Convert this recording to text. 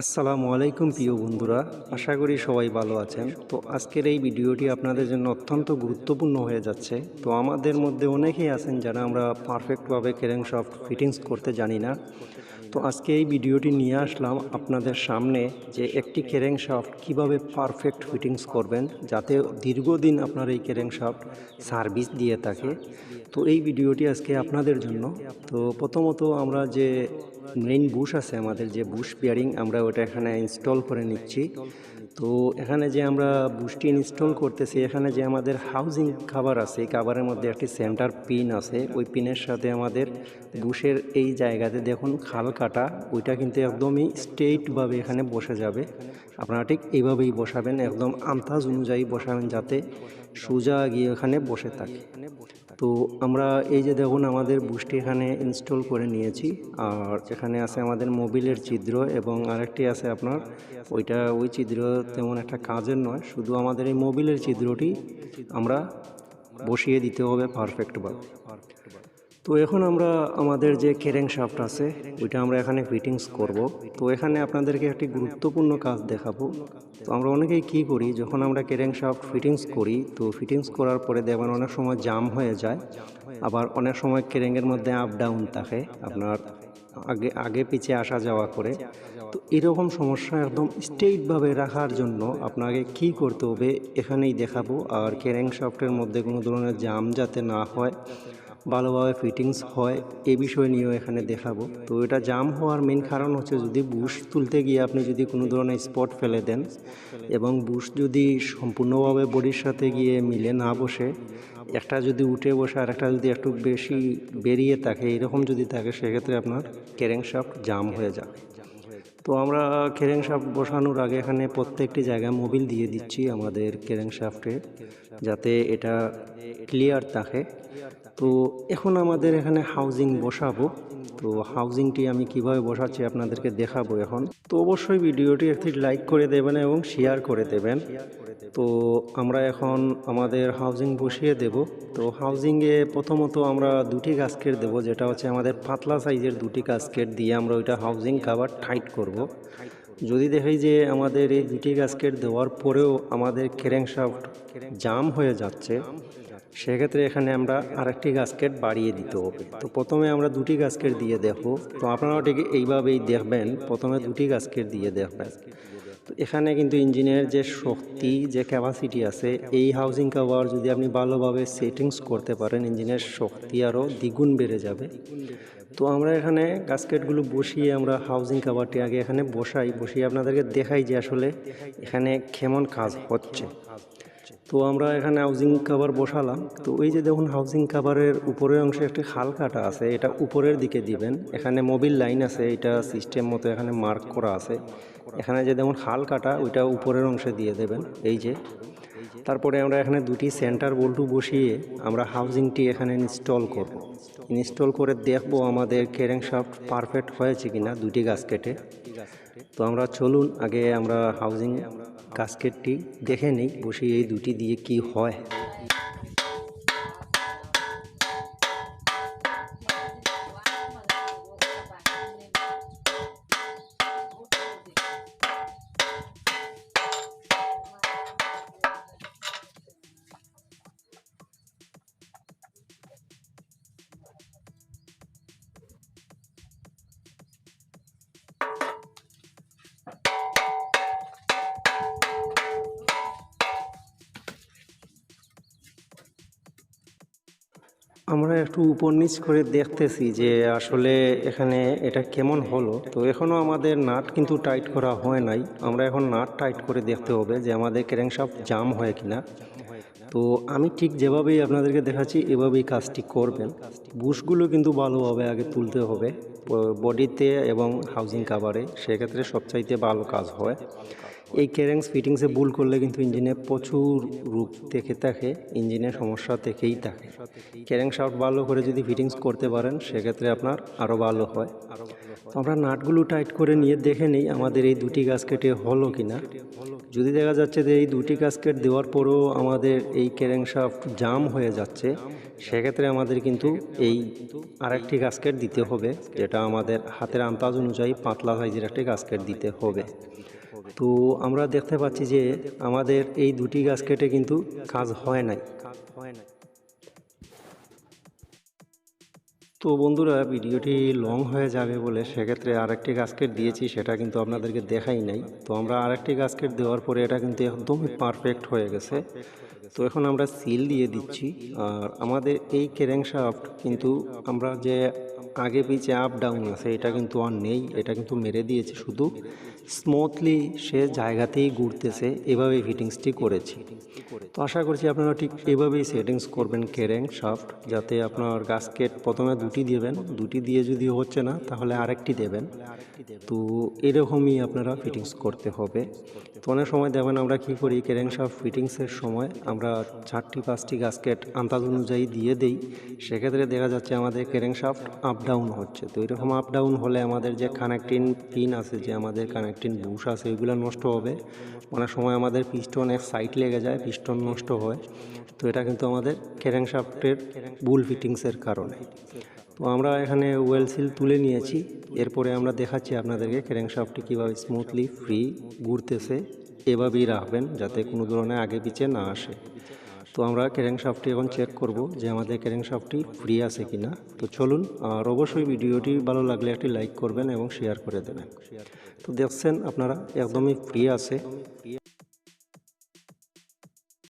আসসালামু আলাইকুম, প্রিয় বন্ধুরা। আশা করি সবাই ভালো আছেন। তো আজকের এই ভিডিওটি আপনাদের জন্য অত্যন্ত গুরুত্বপূর্ণ হয়ে যাচ্ছে। তো আমাদের মধ্যে অনেকেই আছেন যারা আমরা পারফেক্টভাবে কেরেং সফট ফিটিংস করতে জানি না। তো আজকে এই ভিডিওটি নিয়ে আসলাম আপনাদের সামনে যে একটি কেরেং শাফট কীভাবে পারফেক্ট ফিটিংস করবেন যাতে দীর্ঘদিন আপনার এই কেরেং শাফট সার্ভিস দিয়ে থাকে। তো এই ভিডিওটি আজকে আপনাদের জন্য। তো প্রথমত আমরা যে মেইন বুশ আছে, আমাদের যে বুশ বিয়ারিং আমরা ওটা এখানে ইনস্টল করে নিচ্ছি। তো এখানে যে আমরা বুশটি ইনস্টল করতেছি, এখানে যে আমাদের হাউজিং খাবার আছে খাবারের মধ্যে একটি সেন্টার পিন আছে। ওই পিনের সাথে আমাদের বুশের এই জায়গাতে দেখুন খাল কাটা, ওইটা কিন্তু একদমই স্ট্রেইটভাবে এখানে বসে যাবে। আপনারা ঠিক এইভাবেই বসাবেন, একদম আন্তাজ অনুযায়ী বসাবেন যাতে সোজা গিয়ে এখানে বসে থাকে। তো আমরা এই যে দেখুন আমাদের বুশটি এখানে ইনস্টল করে নিয়েছি, আর এখানে আছে আমাদের মোবিলের ছিদ্র এবং আরেকটি আছে আপনার, ওইটা ওই ছিদ্র তেমন একটা কাজের নয়, শুধু আমাদের এই মোবিলের ছিদ্রটি আমরা বসিয়ে দিতে হবে পারফেক্টভাবে তো এখন আমরা আমাদের যে কেরেং শাফট আছে, ওইটা আমরা এখানে ফিটিংস করব। তো এখানে আপনাদেরকে একটি গুরুত্বপূর্ণ কাজ দেখাবো। তো আমরা অনেকেই কি করি, যখন আমরা কেরেং শাফট ফিটিংস করি, তো ফিটিংস করার পরে দেখবেন অনেক সময় জাম হয়ে যায়, আবার অনেক সময় কেরেঙ্গের মধ্যে আপ ডাউন থাকে, আপনার আগে আগে পিছিয়ে আসা যাওয়া করে। তো এরকম সমস্যা একদম স্ট্রেইটভাবে রাখার জন্য আপনাকে কি করতে হবে এখানেই দেখাবো। আর কেরেং শাফটের মধ্যে কোনো ধরনের জাম যাতে না হয়, ভালোভাবে ফিটিংস হয়, এ বিষয় নিয়েও এখানে দেখাবো। তো এটা জাম হওয়ার মেন কারণ হচ্ছে যদি বুশ তুলতে গিয়ে আপনি যদি কোনো ধরনের স্পট ফেলে দেন এবং বুশ যদি সম্পূর্ণভাবে বডির সাথে গিয়ে মিলে না বসে, একটা যদি উঠে বসে আর একটা যদি একটু বেশি বেরিয়ে থাকে, এরকম যদি থাকে, সেক্ষেত্রে আপনার কেরেং শাফট জাম হয়ে যাবে তো আমরা কেরেং শাফট বসানোর আগে এখানে প্রত্যেকটি জায়গায় মোবিল দিয়ে দিচ্ছি আমাদের কেরেং শাফটে যাতে এটা ক্লিয়ার থাকে। তো এখন আমাদের এখানে হাউজিং বসাবো। তো হাউজিংটি আমি কীভাবে বসাচ্ছি আপনাদেরকে দেখাবো এখন। তো অবশ্যই ভিডিওটি একটি লাইক করে দেবেন এবং শেয়ার করে দেবেন। তো আমরা এখন আমাদের হাউজিং বসিয়ে দেব। তো হাউজিংয়ে প্রথমত আমরা দুটি গাস্কেট দেব, যেটা হচ্ছে আমাদের পাতলা সাইজের দুটি গাস্কেট দিয়ে আমরা ওইটা হাউজিং কাভার টাইট করব। যদি দেখি যে আমাদের এই দুটি গাস্কেট দেওয়ার পরেও আমাদের কেরেং শাফট জাম হয়ে যাচ্ছে, সেক্ষেত্রে এখানে আমরা আরেকটি গাছকেট বাড়িয়ে দিতে হবে। তো প্রথমে আমরা দুটি গাছকেট দিয়ে দেখব তো আপনারাও ঠিক এইভাবেই দেখবেন, প্রথমে দুটি গাছকেট দিয়ে দেখবেন। এখানে কিন্তু ইঞ্জিনের যে শক্তি, যে ক্যাপাসিটি আছে, এই হাউজিং কাভার যদি আপনি ভালোভাবে সেটিংস করতে পারেন ইঞ্জিনের শক্তি আরও দ্বিগুণ বেড়ে যাবে। তো আমরা এখানে গাস্কেটগুলো বসিয়ে আমরা হাউজিং কাভারটি আগে এখানে বসাই, বসিয়ে আপনাদেরকে দেখাই যে আসলে এখানে কেমন কাজ হচ্ছে। তো আমরা এখানে হাউজিং কাভার বসালাম। তো এই যে দেখুন হাউজিং কাভারের উপরের অংশে একটি খাল কাটা আছে, এটা উপরের দিকে দিবেন। এখানে মোবিল লাইন আছে, এটা সিস্টেম মতো এখানে মার্ক করা আছে। এখানে যে যেমন হাল কাটা, ওইটা উপরের অংশে দিয়ে দেবেন, এই যে। তারপরে আমরা এখানে দুটি সেন্টার বল্টু বসিয়ে আমরা হাউজিংটি এখানে ইনস্টল করব। ইনস্টল করে দেখব আমাদের কেরেং শাফট পারফেক্ট হয়েছে কিনা দুটি গাস্কেটে তো আমরা চলুন, আগে আমরা হাউজিং গাস্কেটটি দেখে নিই, বসিয়ে এই দুটি দিয়ে কি হয়। আমরা একটু উপর নিচ করে দেখতেছি যে আসলে এখানে এটা কেমন হলো। তো এখনও আমাদের নাট কিন্তু টাইট করা হয় নাই। আমরা এখন নাট টাইট করে দেখতে হবে যে আমাদের ক্র্যাঙ্কশাফ জাম হয় কিনা। তো আমি ঠিক যেভাবেই আপনাদেরকে দেখাচ্ছি, এভাবেই কাজটি করবেন। বুশগুলো কিন্তু ভালোভাবে আগে তুলতে হবে বডিতে এবং হাউজিং কাভারে সেক্ষেত্রে সবচাইতে ভালো কাজ হয়। এই ক্যারেন্স ফিটিংসে ভুল করলে কিন্তু ইঞ্জিনে প্রচুর রূপ দেখে থাকে ইঞ্জিনের সমস্যা থেকেই থাকে। ক্যারেং শাফট ভালো করে যদি ফিটিংস করতে পারেন, সেক্ষেত্রে আপনার আরও ভালো হয়। তো আমরা নাটগুলো টাইট করে নিয়ে দেখে নিই আমাদের এই দুটি গাছকেটে হলো কি না যদি দেখা যাচ্ছে যে এই দুটি গাছকেট দেওয়ার পরেও আমাদের এই ক্যারেং শাফট জাম হয়ে যাচ্ছে, সেক্ষেত্রে আমাদের কিন্তু এই আরেকটি গাছকেট দিতে হবে, যেটা আমাদের হাতের আন্দাজ অনুযায়ী পাতলা সাইজের একটি গাছকেট দিতে হবে। তো আমরা দেখতে পাচ্ছি যে আমাদের এই দুটি গাছ কেটে কিন্তু কাজ হয় নাই। তো বন্ধুরা, ভিডিওটি লং হয়ে যাবে বলে সেক্ষেত্রে আরেকটি গাছকেট দিয়েছি, সেটা কিন্তু আপনাদেরকে দেখাই নাই। তো আমরা আরেকটি গাছকেট দেওয়ার পরে এটা কিন্তু একদমই পারফেক্ট হয়ে গেছে। তো এখন আমরা সিল দিয়ে দিচ্ছি। আর আমাদের এই কেরেং শাফট কিন্তু আমরা যে আগে পিছে আপ ডাউন আছে, এটা কিন্তু আর নেই, এটা কিন্তু মেরে দিয়েছে শুধু। স্মুথলি সে জায়গাতেই ঘুরতেছে এভাবে ফিটিংসটি করেছি। তো আশা করছি আপনারা ঠিক এভাবেই সেটিংস করবেন কেরেং শাফট যাতে আপনার গাস্কেট প্রথমে দুটি দেবেন, দুটি দিয়ে যদি হচ্ছে না, তাহলে আরেকটি দেবেন। তো এরকমই আপনারা ফিটিংস করতে হবে। তো অনেক সময় দেখবেন আমরা কি করি কেরেং শাফট ফিটিংসের সময় আমরা চারটি, পাঁচটি গাস্কেট আন্দাজ অনুযায়ী দিয়ে দেই। সেক্ষেত্রে দেখা যাচ্ছে আমাদের কেরেং শাফট আপ ডাউন হচ্ছে। তো এরকম আপ ডাউন হলে আমাদের যে কানেক্টিং পিন আছে, যে আমাদের কানেক্টিং বুশ আছে এগুলো নষ্ট হবে। অনেক সময় আমাদের পিস্টন এক সাইড লেগে যায়, পিস্টন নষ্ট হয়। তো এটা কিন্তু আমাদের কেরেং শাফটের বুল ফিটিংসের কারণে। তো আমরা এখানে ওয়েল সিল তুলে নিয়েছি। এরপরে আমরা দেখাচ্ছি আপনাদেরকে কেরেং শাফটটি কীভাবে স্মুথলি ফ্রি ঘুরতেছে। এভাবেই রাখবেন যাতে কোনো ধরনের আগে পিছে না আসে। তো আমরা ক্যারেং শাফটটি এখন চেক করব যে আমাদের ক্যারেং শাফটটি ফ্রি আছে কি না তো চলুন, আর অবশ্যই ভিডিওটি ভালো লাগলে একটি লাইক করবেন এবং শেয়ার করে দেবেন। তো দেখছেন, আপনারা একদমই ফ্রি আছে।